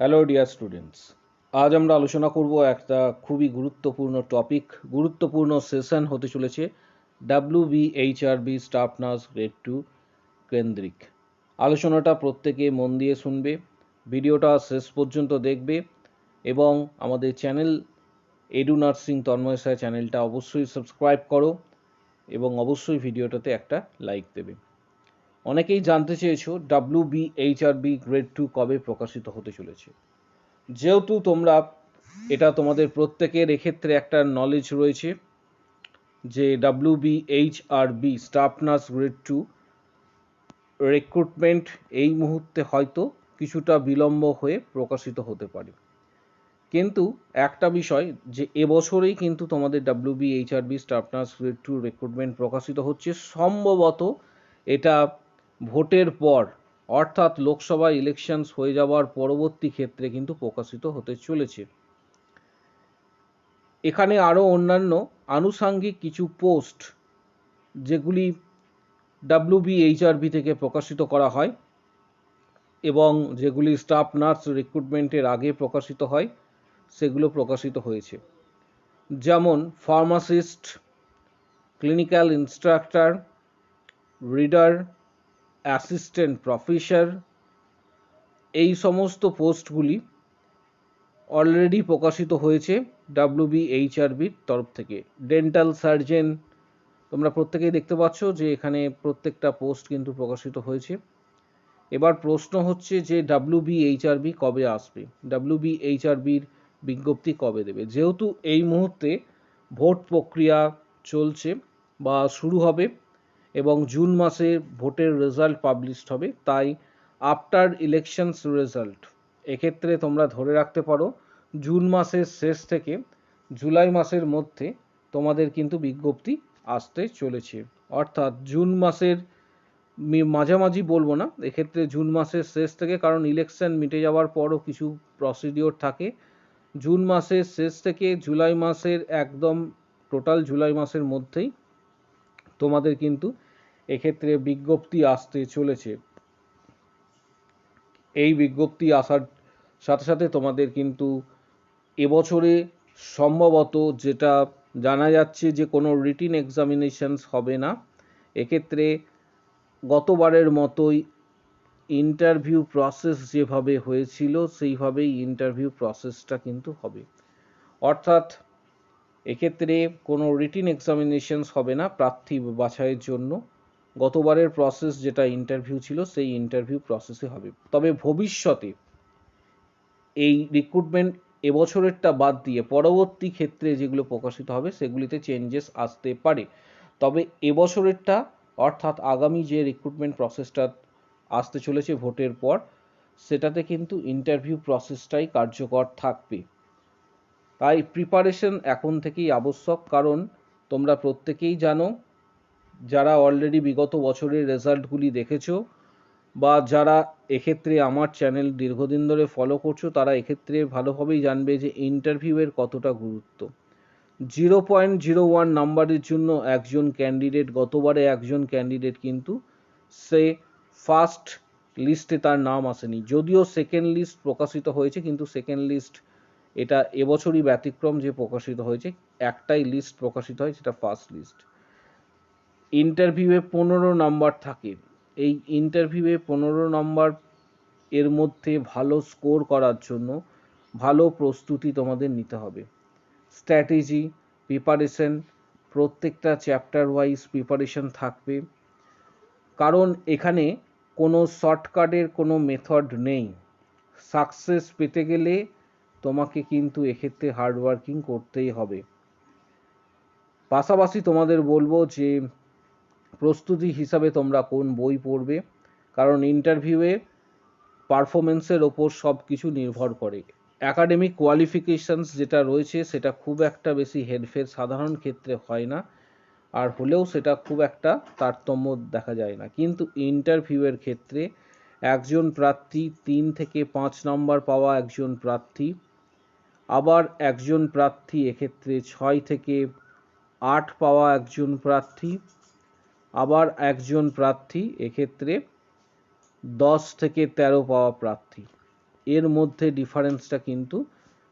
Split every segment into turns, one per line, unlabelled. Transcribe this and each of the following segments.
Hello dear students আজ আমরা আলোচনা করব একটা খুবই গুরুত্বপূর্ণ টপিক গুরুত্বপূর্ণ সেশন হতে চলেছে W B H R B staff nurse grade two কেন্দ্রিক। আলোচনাটা প্রত্যেকে মন দিয়ে শুনবে, ভিডিওটা শেষ পর্যন্ত দেখবে এবং আমাদের চ্যানেল এডু নার্সিং তন্ময় সায় চ্যানেলটা অবশ্যই সাবস্ক্রাইব করো এবং অবশ্যই ভিডিওটাতে একটা লাইক দেবে। অনেকেই জানতে চেয়েছো W B H R B grade two কবে প্রকাশিত হতে চলেছে। যেহেতু তোমরা এটা তোমাদের প্রত্যেকের এক্ষেত্রে একটা নলেজ রয়েছে যে W B H R B staff nurse grade two recruitment এই মুহূর্তে হয়তো কিছুটা বিলম্ব হয়ে প্রকাশিত হতে পারে। কিন্তু একটা বিষয় যে এবছরেই কিন্তু তোমাদের W B H R B staff nurse grade two recruitment প্রকাশিত হচ্ছে, সম্ভবত এটা ভোটের পর, অর্থাৎ লোকসভা ইলেকশনস হয়ে যাওয়ার পরবর্তী ক্ষেত্রে কিন্তু প্রকাশিত হতে চলেছে। এখানে আরও অন্যান্য আনুষাঙ্গিক কিছু পোস্ট যেগুলি ডাব্লিউবিএইচআরবি থেকে প্রকাশিত করা হয় এবং যেগুলি স্টাফ নার্স রিক্রুটমেন্টের আগে প্রকাশিত হয়, সেগুলো প্রকাশিত হয়েছে। যেমন pharmacist clinical instructor reader assistant professor এই সমস্ত পোস্টগুলি অলরেডি প্রকাশিত হয়েছে ডাব্লিউবিএইচআরবির তরফ থেকে। ডেন্টাল সার্জেন তোমরা প্রত্যেকেই দেখতে পাচ্ছ যে এখানে প্রত্যেকটা পোস্ট কিন্তু প্রকাশিত হয়েছে। এবার প্রশ্ন হচ্ছে যে ডাব্লিউবিএইচআরবি কবে আসবে? ডাব্লিউবিএইচআরবির বিজ্ঞপ্তি কবে দেবে? যেহেতু এই মুহূর্তে ভোট প্রক্রিয়া চলছে বা শুরু হবে এবং জুন মাসে ভোটের রেজাল্ট পাবলিশড হবে। তাই আফটার ইলেকশনস রেজাল্ট এক্ষেত্রে তোমরা ধরে রাখতে পারো, জুন মাসের শেষ থেকে জুলাই মাসের মধ্যে তোমাদের কিন্তু বিজ্ঞপ্তি আসতে চলেছে। অর্থাৎ জুন মাসের মাঝামাঝি বলব না, এক্ষেত্রে জুন মাসের শেষ থেকে, কারণ ইলেকশন মিটে যাওয়ার পরও কিছু প্রসিডিওর থাকে। জুন মাসের শেষ থেকে জুলাই মাসের একদম টোটাল জুলাই মাসের মধ্যেই তোমাদের কিন্তু এক্ষেত্রে বিজ্ঞপ্তি আসতে চলেছে। এই বিজ্ঞপ্তি আসার সাথে সাথে তোমাদের কিন্তু এবছরে সম্ভবত যেটা জানা যাচ্ছে যে কোনো রিটিন এক্সামিনেশনস হবে না। এক্ষেত্রে গতবারের মতোই ইন্টারভিউ প্রসেস যেভাবে হয়েছিল, সেইভাবেই ইন্টারভিউ প্রসেসটা কিন্তু হবে। অর্থাৎ এক্ষেত্রে কোনো রিটিন এক্সামিনেশনস হবে না প্রার্থী বাছাইয়ের জন্য। গতবারের প্রসেস যেটা ইন্টারভিউ ছিল, সেই ইন্টারভিউ প্রসেসে হবে। তবে ভবিষ্যতে এই রিক্রুটমেন্ট এবছরেরটা বাদ দিয়ে পরবর্তী ক্ষেত্রে যেগুলো প্রকাশিত হবে, সেগুলিতে চেঞ্জেস আসতে পারে। তবে এবছরেরটা, অর্থাৎ আগামী যে রিক্রুটমেন্ট প্রসেসটা আসতে চলেছে ভোটের পর, সেটাতে কিন্তু ইন্টারভিউ প্রসেসটাই কার্যকর থাকবে। তাই প্রিপারেশন এখন থেকেই আবশ্যক, কারণ তোমরা প্রত্যেকেই জানো যারা অলরেডি বিগত বছরের রেজাল্টগুলি দেখেছ বা যারা এক্ষেত্রে আমার চ্যানেল দীর্ঘদিন ধরে ফলো করছ, তারা এক্ষেত্রে ভালোভাবেই জানবে যে ইন্টারভিউয়ের কতটা গুরুত্ব। জিরো পয়েন্ট জিরো ওয়ান নাম্বারের জন্য একজন ক্যান্ডিডেট গতবারে একজন ক্যান্ডিডেট কিন্তু সে ফার্স্ট লিস্টে তার নাম আসেনি। যদিও সেকেন্ড লিস্ট প্রকাশিত হয়েছে, কিন্তু সেকেন্ড লিস্ট এটা এবছরই ব্যতিক্রম যে প্রকাশিত হয়েছে, একটাই লিস্ট প্রকাশিত হয়, সেটা ফার্স্ট লিস্ট ইন্টারভিউয়ে পনেরো নাম্বার থাকে। এই ইন্টারভিউয়ে পনেরো নম্বর এর মধ্যে ভালো স্কোর করার জন্য ভালো প্রস্তুতি তোমাদের নিতে হবে। স্ট্র্যাটেজি প্রিপারেশন প্রত্যেকটা চ্যাপ্টার ওয়াইজ প্রিপারেশন থাকবে। কারণ এখানে কোনো শর্টকাটের কোনো মেথড নেই। সাকসেস পেতে গেলে তোমাকে কিন্তু এক্ষেত্রে হার্ডওয়ার্কিং করতেই হবে। পাশাপাশি তোমাদের বলব যে প্রস্তুতি হিসাবে তোমরা কোন বই পড়বে? কারণ ইন্টারভিউয়ে পারফরমেন্সের ওপর সব কিছু নির্ভর করে। অ্যাকাডেমিক কোয়ালিফিকেশানস যেটা রয়েছে, সেটা খুব একটা বেশি হেরফের সাধারণ ক্ষেত্রে হয় না। আর হলেও সেটা খুব একটা তারতম্য দেখা যায় না। কিন্তু ইন্টারভিউয়ের ক্ষেত্রে একজন প্রার্থী তিন থেকে পাঁচ নম্বর পাওয়া একজন প্রার্থী। আবার একজন প্রার্থী এক্ষেত্রে ছয় থেকে আট পাওয়া একজন প্রার্থী। আবার একজন প্রার্থী, এক্ষেত্রে দশ থেকে তেরো পাওয়া প্রার্থী। এর মধ্যে ডিফারেন্সটা কিন্তু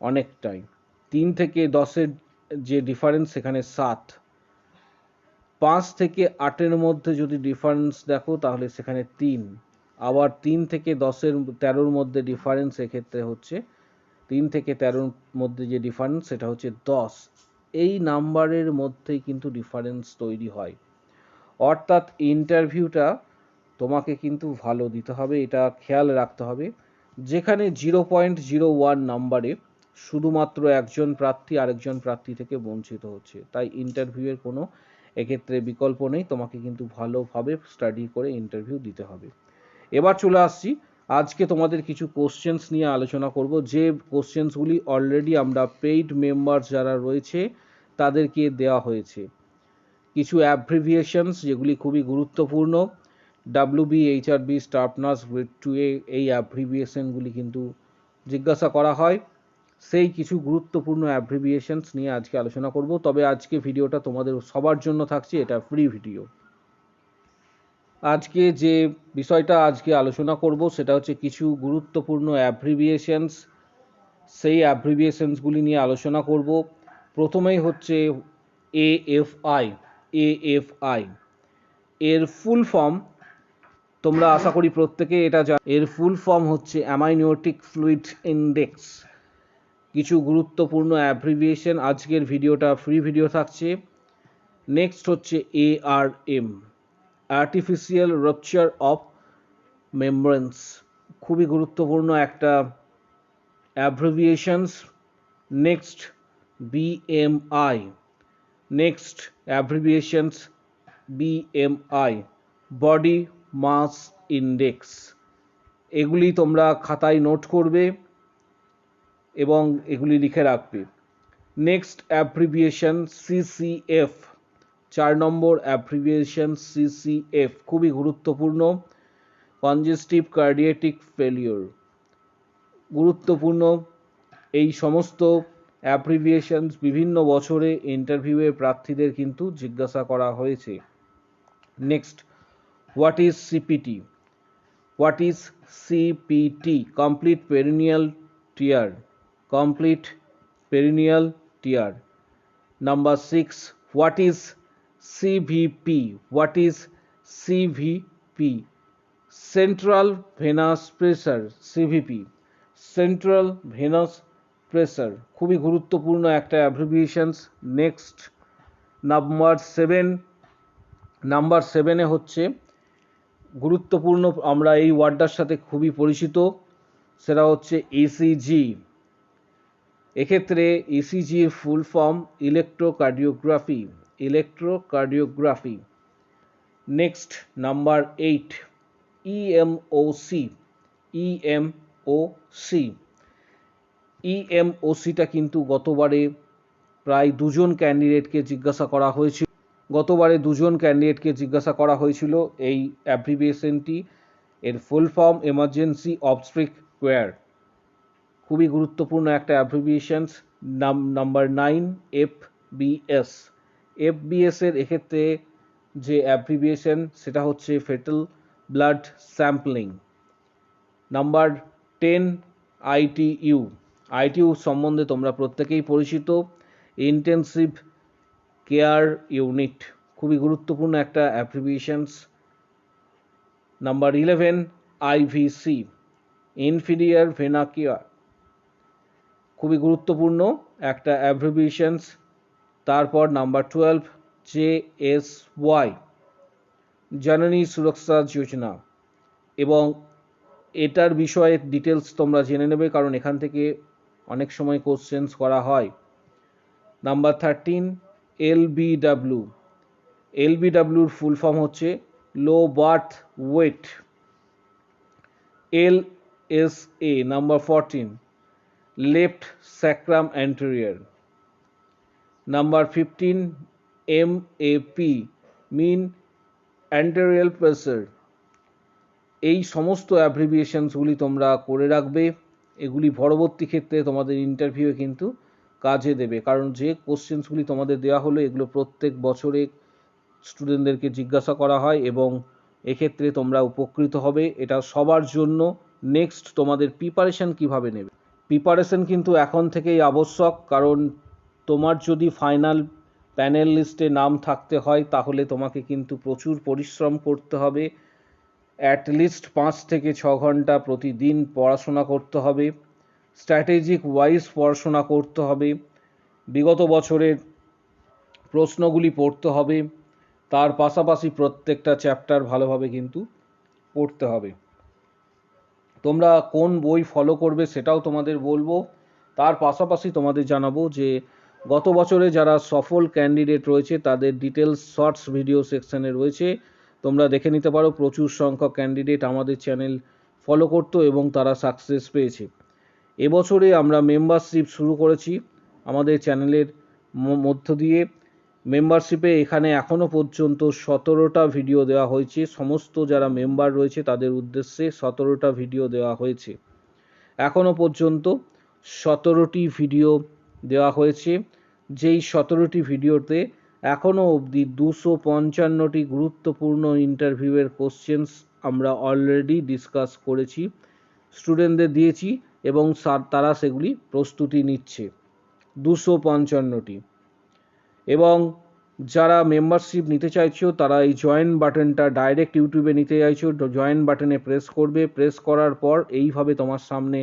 অনেকটাই। তিন থেকে দশের যে ডিফারেন্স, সেখানে সাত। পাঁচ থেকে আটের মধ্যে যদি ডিফারেন্স দেখো, তাহলে সেখানে তিন। আবার তিন থেকে দশের, তেরোর মধ্যে ডিফারেন্স, এক্ষেত্রে হচ্ছে তিন থেকে তেরোর মধ্যে যে ডিফারেন্স, সেটা হচ্ছে দশ। এই নাম্বারের মধ্যেই কিন্তু ডিফারেন্স তৈরি হয়। অর্থাৎ ইন্টারভিউটা তোমাকে কিন্তু ভালো দিতে হবে, এটা খেয়াল রাখতে হবে। যেখানে জিরো পয়েন্ট জিরো ওয়ান নাম্বারে শুধুমাত্র একজন প্রার্থী আরেকজন প্রার্থী থেকে বঞ্চিত হচ্ছে। তাই ইন্টারভিউয়ের কোনো এক্ষেত্রে বিকল্প নেই, তোমাকে কিন্তু ভালোভাবে স্টাডি করে ইন্টারভিউ দিতে হবে। এবার চলে আসছি, আজকে তোমাদের কিছু কোশ্চেন্স নিয়ে আলোচনা করব। যে কোশ্চেন্সগুলি অলরেডি আমরা পেইড মেম্বার যারা রয়েছে, তাদেরকে দেওয়া হয়েছে। কিছু অ্যাব্রিভিয়েশনস যেগুলি খুবই গুরুত্বপূর্ণ WB HRB staff nurse grade two এ এই অ্যাব্রিভিয়েশনগুলি কিন্তু জিজ্ঞাসা করা হয়। সেই কিছু গুরুত্বপূর্ণ অ্যাব্রিভিয়েশনস নিয়ে আজকে আলোচনা করব। তবে আজকে ভিডিওটা তোমাদের সবার জন্য থাকছে, এটা ফ্রি ভিডিও আজকে যে বিষয়টা আজকে আলোচনা করব, সেটা হচ্ছে কিছু গুরুত্বপূর্ণ অ্যাব্রিভিয়েশনস সেই অ্যাব্রিভিয়েশনসগুলি নিয়ে আলোচনা করব। প্রথমেই হচ্ছে এএফআই এএফআই এর ফুল ফর্ম তোমরা আশা করি প্রত্যেকে এটা জানো। এর ফুল ফর্ম হচ্ছে অ্যামাইনিওটিক ফ্লুইড ইন্ডেক্স কিছু গুরুত্বপূর্ণ অ্যাব্রিভিয়েশন আজকের ভিডিওটা ফ্রি ভিডিও থাকছে। নেক্সট হচ্ছে ARM artificial rupture of membranes খুবই গুরুত্বপূর্ণ একটা abbreviations next BMI next abbreviations BMI body mass index এগুলি তোমরা খাতায় নোট করবে এবং এগুলি লিখে রাখবে। নেক্সট অ্যাব্রিভিয়েশন সিসিএফ চার নম্বর অ্যাব্রিভিয়েশন সিসিএফ খুবই গুরুত্বপূর্ণ। কনজেস্টিভ কার্ডিয়েটিক ফেলিওর গুরুত্বপূর্ণ। এই সমস্ত অ্যাব্রিভিয়েশনস বিভিন্ন বছরে ইন্টারভিউয়ে প্রার্থীদের কিন্তু জিজ্ঞাসা করা হয়েছে। Next what is CPT what is CPT complete perineal tear complete perineal tear number six what is CVP what is CVP central venous pressure CVP central venous pressure খুবই গুরুত্বপূর্ণ একটা abbreviations next number seven number সেভেনে হচ্ছে গুরুত্বপূর্ণ, আমরা এই ওয়ার্ডটার সাথে খুবই পরিচিত, সেটা হচ্ছে ইসিজি এক্ষেত্রে ইসিজির full form electrocardiography electrocardiography next number eight EMOC EMOC ইএমওসিটা কিন্তু গতবারে প্রায় দুজন ক্যান্ডিডেটকে জিজ্ঞাসা করা হয়েছিল। গতবারে দুজন ক্যান্ডিডেটকে জিজ্ঞাসা করা হয়েছিল এই অ্যাব্রিভিয়েশনটি এর ফুল ফর্ম এমার্জেন্সি অবস্ট্রিক কোয়ার খুবই গুরুত্বপূর্ণ একটা অ্যাব্রিভিয়েশনস নাম number nine F BS F BS এর এক্ষেত্রে যে অ্যাব্রিভিয়েশন সেটা হচ্ছে fetal blood sampling number ten ITU ITU সম্বন্ধে তোমরা প্রত্যেকেই পরিচিত। ইন্টেন্সিভ কেয়ার ইউনিট খুবই গুরুত্বপূর্ণ একটা abbreviations number eleven IVC inferior vena cava খুবই গুরুত্বপূর্ণ একটা অ্যাব্রিভিয়েশনস তারপর number twelve J S Y Janani Suraksha Yojana. এবং এটার বিষয়ে ডিটেলস তোমরা জেনে নেবে, কারণ এখান থেকে অনেক সময় কোশ্চেন্স করা হয়। নাম্বার থার্টিন এলবিডাব্লিউ এলবিডাব্লিউর ফুল ফর্ম হচ্ছে low birth weight L S A number fourteen left sacrum anterior number fifteen M A P mean arterial pressure এই সমস্ত অ্যাব্রিভিয়েশনসগুলি তোমরা করে রাখবে। এগুলি পরবর্তী ক্ষেত্রে তোমাদের ইন্টারভিউয়ে কিন্তু কাজে দেবে। কারণ যে কোশ্চেন্সগুলি তোমাদের দেওয়া হলো, এগুলো প্রত্যেক বছরে স্টুডেন্টদেরকে জিজ্ঞাসা করা হয় এবং এক্ষেত্রে তোমরা উপকৃত হবে। এটা সবার জন্য নেক্সট তোমাদের প্রিপারেশন কীভাবে নেবে। প্রিপারেশন কিন্তু এখন থেকেই আবশ্যক, কারণ তোমার যদি ফাইনাল প্যানেল লিস্টে নাম থাকতে হয়, তাহলে তোমাকে কিন্তু প্রচুর পরিশ্রম করতে হবে। অ্যাটলিস্ট পাঁচ থেকে ছ ঘণ্টা প্রতিদিন পড়াশোনা করতে হবে। স্ট্র্যাটেজিক ওয়াইজ পড়াশোনা করতে হবে। বিগত বছরের প্রশ্নগুলি পড়তে হবে। তার পাশাপাশি প্রত্যেকটা চ্যাপ্টার ভালোভাবে কিন্তু পড়তে হবে। তোমরা কোন বই ফলো করবে সেটাও তোমাদের বলব। তার পাশাপাশি তোমাদের জানাব যে, গত বছরে যারা সফল ক্যান্ডিডেট রয়েছে, তাদের ডিটেলস শর্টস ভিডিও সেকশনে রয়েছে। তোমরা দেখে নিতে পারো, প্রচুর সংখ্যক ক্যান্ডিডেট আমাদের চ্যানেল ফলো করতো এবং তারা সাকসেস পেয়েছে। এবছরে আমরা মেম্বারশিপ শুরু করেছি আমাদের চ্যানেলের মধ্য দিয়ে। মেম্বারশিপে এখানে এখনও পর্যন্ত সতেরোটা ভিডিও দেওয়া হয়েছে। সমস্ত যারা মেম্বার রয়েছে তাদের উদ্দেশ্যে সতেরোটা ভিডিও দেওয়া হয়েছে। এখনও পর্যন্ত সতেরোটি ভিডিও দেওয়া হয়েছে। যেই সতেরোটি ভিডিওতে এখনও অবধি দুশো পঞ্চান্নটি গুরুত্বপূর্ণ ইন্টারভিউয়ের কোশ্চেন্স আমরা অলরেডি ডিসকাস করেছি স্টুডেন্টদের দিয়েছি এবং তারা সেগুলি প্রস্তুতি নিচ্ছে। দুশো পঞ্চান্নটি। এবং যারা মেম্বারশিপ নিতে চাইছো, তারা এই জয়েন বাটনটা ডাইরেক্ট ইউটিউবে নিতে চাইছো জয়েন বাটনে প্রেস করবে। প্রেস করার পর এইভাবে তোমার সামনে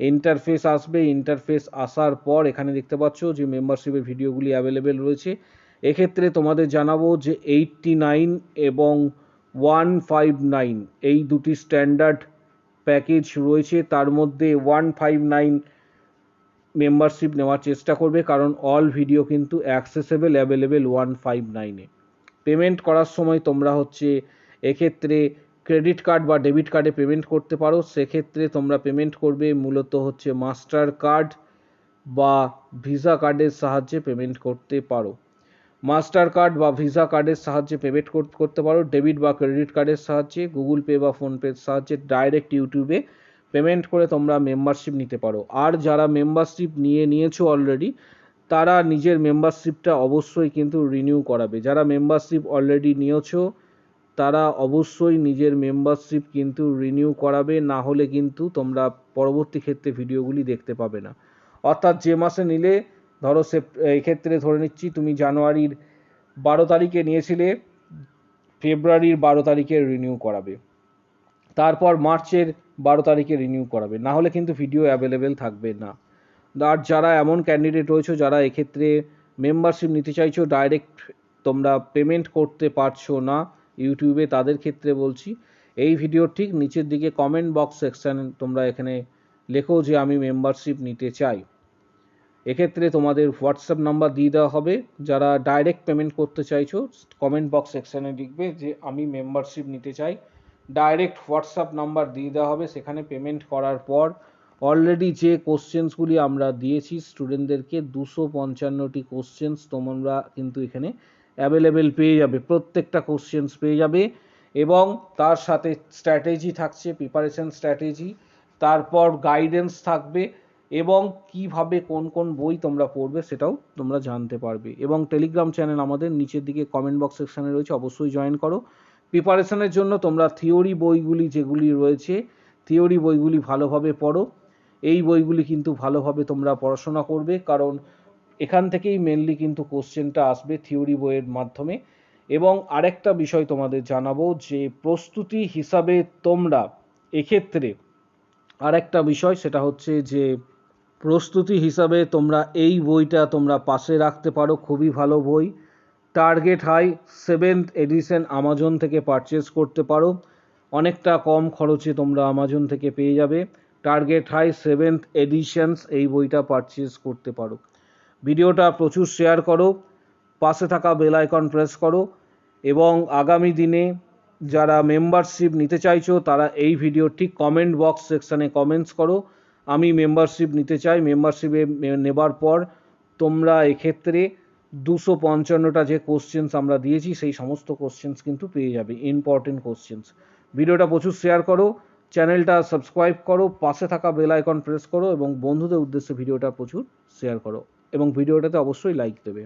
ইন্টারফেস আসবে। ইন্টারফেস আসার পর এখানে দেখতে পাচ্ছ যে মেম্বারশিপের ভিডিওগুলি অ্যাভেলেবেল রয়েছে। এক্ষেত্রে তোমাদের জানাব যে এইটটি নাইন এবং ওয়ান ফাইভ নাইন এই দুটি স্ট্যান্ডার্ড প্যাকেজ রয়েছে। তার মধ্যে ওয়ান ফাইভ নাইন মেম্বারশিপ নেওয়ার চেষ্টা করবে, কারণ অল ভিডিও কিন্তু অ্যাক্সেসেবল অ্যাভেলেবেল ওয়ান ফাইভ নাইনে পেমেন্ট করার সময় তোমরা হচ্ছে এক্ষেত্রে ক্রেডিট কার্ড বা ডেবিট কার্ডে পেমেন্ট করতে পারো। সেক্ষেত্রে তোমরা পেমেন্ট করবে মূলত হচ্ছে মাস্টার কার্ড বা ভিসা কার্ডের সাহায্যে পেমেন্ট করতে পারো। মাস্টার কার্ড বা ভিসা কার্ডের সাহায্যে পেমেন্ট করতে পারো। ডেবিট বা ক্রেডিট কার্ডের সাহায্যে, গুগল পে বা ফোনপের সাহায্যে ডাইরেক্ট ইউটিউবে পেমেন্ট করে তোমরা মেম্বারশিপ নিতে পারো। আর যারা মেম্বারশিপ নিয়ে নিয়েছো অলরেডি, তারা নিজের মেম্বারশিপটা অবশ্যই কিন্তু রিনিউ করাবে। যারা মেম্বারশিপ অলরেডি নিয়েছো, তারা অবশ্যই নিজের মেম্বারশিপ কিন্তু রিনিউ করাবে। না হলে কিন্তু তোমরা পরবর্তী ক্ষেত্রে ভিডিওগুলি দেখতে পাবে না। অর্থাৎ যে মাসে নিলে ধরো সে এক্ষেত্রে ধরে নিচ্ছি তুমি জানুয়ারির বারো তারিখে নিয়েছিলে, ফেব্রুয়ারির বারো তারিখে রিনিউ করাবে। তারপর মার্চের বারো তারিখে রিনিউ করাবে। না হলে কিন্তু ভিডিও অ্যাভেলেবেল থাকবে না। আর যারা এমন ক্যান্ডিডেট রয়েছে, যারা এক্ষেত্রে মেম্বারশিপ নিতে চাইছো ডাইরেক্ট তোমরা পেমেন্ট করতে পারছ না ইউটিউবে তাদের ক্ষেত্রে বলছি, এই ভিডিওর ঠিক নিচের দিকে কমেন্ট বক্স সেকশান তোমরা এখানে লেখো যে আমি মেম্বারশিপ নিতে চাই। এক্ষেত্রে তোমাদের হোয়াটসঅ্যাপ নাম্বার দিয়ে দেওয়া হবে। যারা ডাইরেক্ট পেমেন্ট করতে চাইছো কমেন্ট বক্স সেকশানে লিখবে যে, আমি মেম্বারশিপ নিতে চাই। ডাইরেক্ট হোয়াটসঅ্যাপ নাম্বার দিয়ে দেওয়া হবে। সেখানে পেমেন্ট করার পর অলরেডি যে কোশ্চেন্সগুলি আমরা দিয়েছি স্টুডেন্টদেরকে দুশো পঞ্চান্নটি কোশ্চেন্স তোমরা কিন্তু এখানে অ্যাভেলেবেল পেয়ে যাবে। প্রত্যেকটা কোশ্চেন্স পেয়ে যাবে এবং তার সাথে স্ট্র্যাটেজি থাকছে প্রিপারেশন স্ট্র্যাটেজি তারপর গাইডেন্স থাকবে। এবং কীভাবে কোন কোন বই তোমরা পড়বে সেটাও তোমরা জানতে পারবে। এবং টেলিগ্রাম চ্যানেল আমাদের নিচের দিকে কমেন্ট বক্স সেকশানে রয়েছে, অবশ্যই জয়েন করো। প্রিপারেশনের জন্য তোমরা থিওরি বইগুলি যেগুলি রয়েছে থিওরি বইগুলি ভালোভাবে পড়ো। এই বইগুলি কিন্তু ভালোভাবে তোমরা পড়াশোনা করবে, কারণ এখান থেকেই মেনলি কিন্তু কোশ্চেনটা আসবে থিওরি বইয়ের মাধ্যমে। এবং আরেকটা বিষয় তোমাদের জানাব যে প্রস্তুতি হিসাবে তোমরা এক্ষেত্রে আরেকটা বিষয়, সেটা হচ্ছে যে প্রস্তুতি হিসাবে তোমরা এই বইটা তোমরা পাশে রাখতে পারো, খুবই ভালো বই। Target high, seventh edition Amazon থেকে পারচেস করতে পারো। অনেকটা কম খরচে তোমরা আমাজন থেকে পেয়ে যাবে। টার্গেট হাই, সেভেন্থ এডিশনস এই বইটা পারচেস করতে পারো। ভিডিওটা প্রচুর শেয়ার করো, পাশে থাকা বেল আইকন প্রেস করো এবং আগামী দিনে যারা মেম্বারশিপ নিতে চাইছো, তারা এই ভিডিও ঠিক কমেন্ট বক্স সেকশানে কমেন্টস করো। আমি মেম্বারশিপ নিতে চাই মেম্বারশিপে নেবার পর তোমরা এক্ষেত্রে দুশো পঞ্চান্নটা যে কোশ্চেন্স আমরা দিয়েছি, সেই সমস্ত কোশ্চেন্স কিন্তু পেয়ে যাবে ইম্পর্টেন্ট কোশ্চেন্স ভিডিওটা প্রচুর শেয়ার করো চ্যানেলটা সাবস্ক্রাইব করো, পাশে থাকা বেল আইকন প্রেস করো এবং বন্ধুদের উদ্দেশ্যে ভিডিওটা প্রচুর শেয়ার করো এবং ভিডিওটাতে অবশ্যই লাইক দেবে।